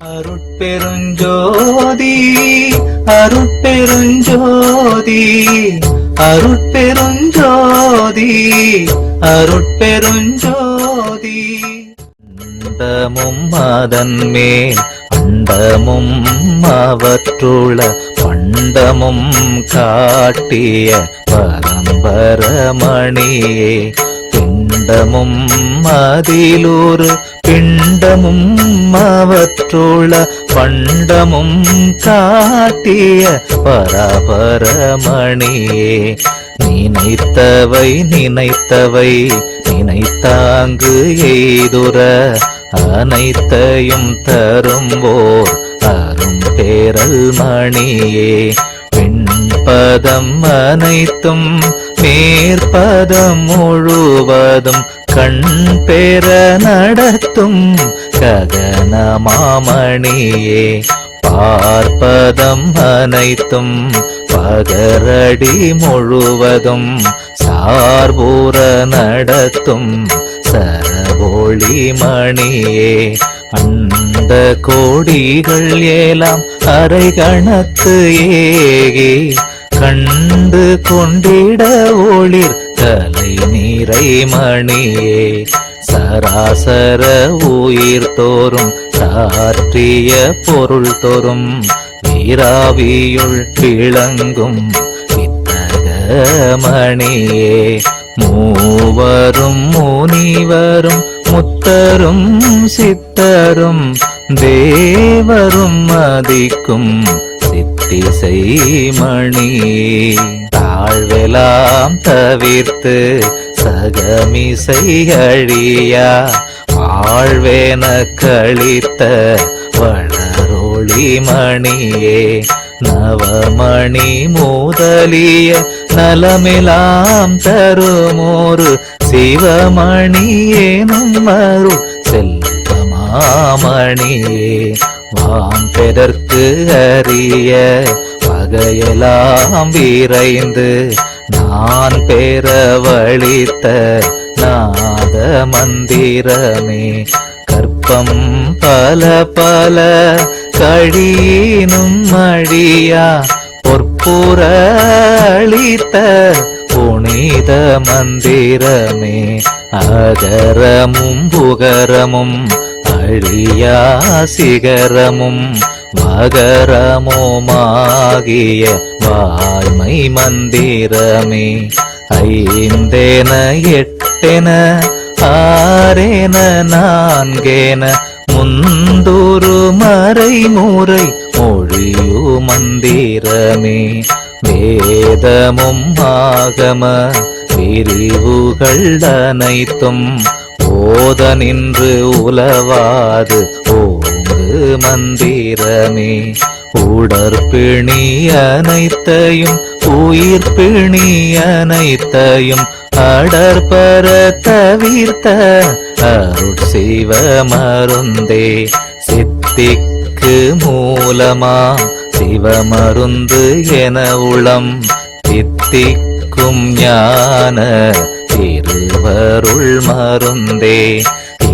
அருட்பெருஞ்சோதி அருட்பெருஞ்சோதி அருட்பெருஞ்சோதி அருட்பெருஞ்சோதி. அண்டமும் அதன் மேல் அண்டமும் அவற்றுள்ள பண்டமும் காட்டிய பரம்பரமணியே பிண்டமும் அதிலொரு பிண்டமும் அவற்றுள்ள பண்டமும் காட்டிய பராபரமணியே. நினைத்தவை நினைத்தவை நினைத்தாங்கு எய்துர அனைத்தையும் தரும்போர் அரும் பேரல் மணியே. பெண்பதம் அனைத்தும் மேற்பதம் முழுவதும் கண் பெற நடத்தும் ககன மாமணியே. பார்ப்பதம் அனைத்தும் பகரடி முழுவதும் சார்பூர நடத்தும் சரபோழி மணியே. அந்த கோடிகள் ஏலாம் அரை கணத்து ஏகி கண்டு கொண்டிட ஒளிர் தலை நீரை மணியே சராசர உயிர் தோறும் சாற்றிய பொருள் தோறும் வீராவியுள் விளங்கும் வித்தகமணியே மூவரும் முனிவரும் முத்தரும் சித்தரும் தேவரும் மதிக்கும் சித்திசை மணியே. தாழ்வெலாம் தவிர்த்து சகமிசை அழியா வாழ்வேன கழித்த வளரொளி மணியே நவமணி முதலிய நலமெலாம் தருமோரு சிவமணியே நம்மரு செல்வமாமணியே. வாம் பெதற்கு அறிய வகையெல்லாம் விரைந்து நான் பெற வழித்த நாத மந்திரமே கற்பம் பல பல கழியினும் மழியா பொற்புற அளித்த புனித மந்திரமே. அகரமும் புகரமும் அழியா சிகரமும் மகரமுமாகிய வாய்மை மந்திரமே. ஐந்தேன எட்டென ஆறேன நான்கேன முந்தூரு மறைமுறை மொழியு மந்திரமே. வேதமும் ஆகம பிரிவுகள் அனைத்தும் போத நின்று உலவாது மந்திரமே. உடற்பிணி அனைத்தையும் உயிர் அனைத்தையும் அடற்பர தவிர்த்த அருட் சிவ மருந்தே. சித்திக்கு மூலமா சிவமருந்து என உளம். சித்திக்கும் ஞான திருவருள் மருந்தே.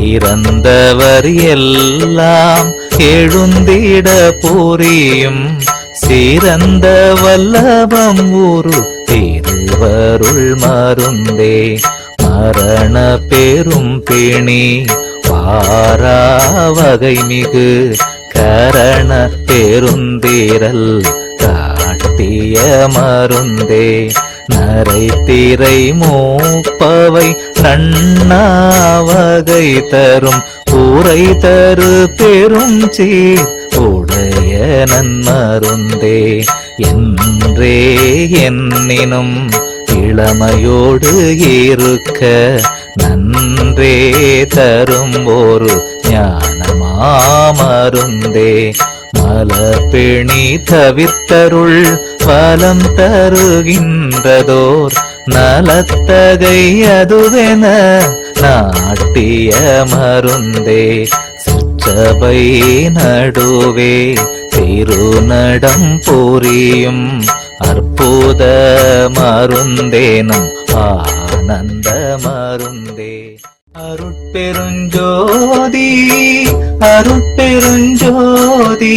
இறந்தவர் எல்லாம் எழுந்திட புரியும் சிறந்த வல்லபம் ஊரு திருவருள் மருந்தே. மரண பெரும் பிணி வாராவகை மிகு கரண பெருந்தீரல் காட்டிய மருந்தே. நரை திரை மூப்பவை நன்னாவகை தரும். ஊரை தரு பெரும் சீர் உடைய நன்மருந்தே. என்றே என்னினும் இளமையோடு இருக்க நன்றே தரும் ஒரு ஞானமாமருந்தே. மலப்பிணி தவித்தருள் பலம் தருகின்றதோர் நலத்தகை அதுவென நாட்டிய மருந்தே சிற்றபை நடுவே திருநடம் புரியும் அற்புத மருந்தேனும் ஆனந்த மருந்தே அருட்பெருஞ்சோதி அருட்பெருஞ்சோதி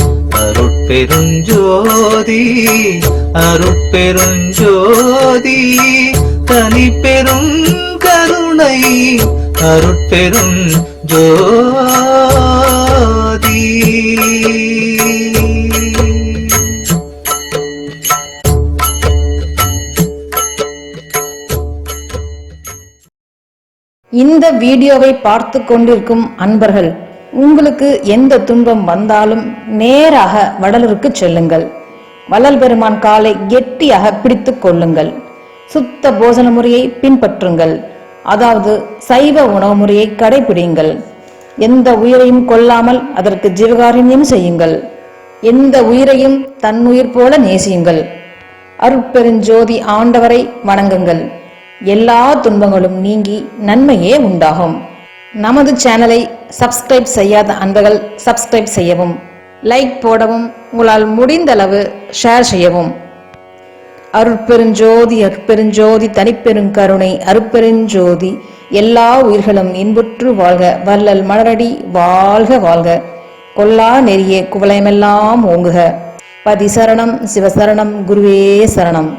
பெருஞ்சோதி அருட்பெருஞ்சோதி தனி பெரும் கருணை அருட்பெரும் ஜோதி இந்த வீடியோவை பார்த்து கொண்டிருக்கும் அன்பர்கள் உங்களுக்கு எந்த துன்பம் வந்தாலும் நேராக வடலூருக்கு செல்லுங்கள். வள்ளல் பெருமான் காலை கெட்டியாக பிடித்து கொள்ளுங்கள். சுத்த போஜன முறையை பின்பற்றுங்கள். அதாவது சைவ உணவு முறையை கடைபிடிங்கள். எந்த உயிரையும் கொல்லாமல் அதற்கு ஜீவகாருண்யம் செய்யுங்கள். எந்த உயிரையும் தன்னுயிர் போல நேசியுங்கள். அருட்பெருஞ்சோதி ஆண்டவரை வணங்குங்கள். எல்லா துன்பங்களும் நீங்கி நன்மையே உண்டாகும். நமது சேனலை சப்ஸ்கிரைப் செய்யாத அன்பர்கள் சப்ஸ்கிரைப் செய்யவும். லைக் போடவும் உங்களால் முடிந்தளவு ஷேர் செய்யவும். அருட்பெருஞ்சோதி அருட்பெருஞ்சோதி தனிப்பெருங்கருணை அருட்பெருஞ்சோதி எல்லா உயிர்களும் இன்புற்று வாழ்க வள்ளல் மலரடி வாழ்க வாழ்க. கொல்லா நெறிய குவலயமெல்லாம் ஓங்குக. பதி சரணம் சிவசரணம் குருவே சரணம்.